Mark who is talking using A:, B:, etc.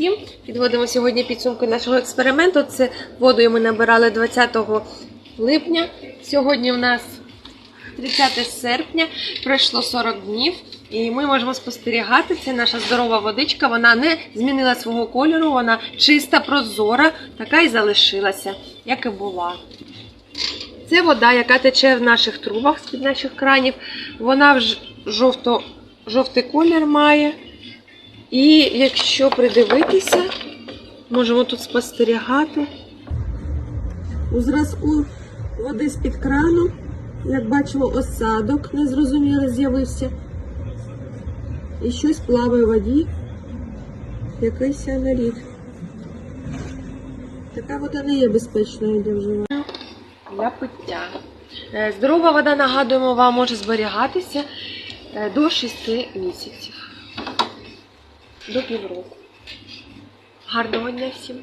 A: всім. Підводимо сьогодні підсумки нашого експерименту. Це водою ми набирали 20 липня. Сьогодні у нас 30 серпня, пройшло 40 днів, і ми можемо спостерігати. Це наша здорова водичка. Вона не змінила свого кольору, вона чиста, прозора, така і залишилася, як і була. Це вода, яка тече в наших трубах з-під наших кранів. Вона в ж- жовто, жовтий колір має. І якщо придивитися, можемо тут спостерігати. У зразку води з-під крану, як бачимо, осадок незрозумілий з'явився. І щось плаває в воді, якийсь наліт. Така вода не є безпечною для вживання. Для пиття. Е, Здорова вода, нагадуємо вам, може зберігатися е, до 6 місяців. До півроку. Гарного дня всім!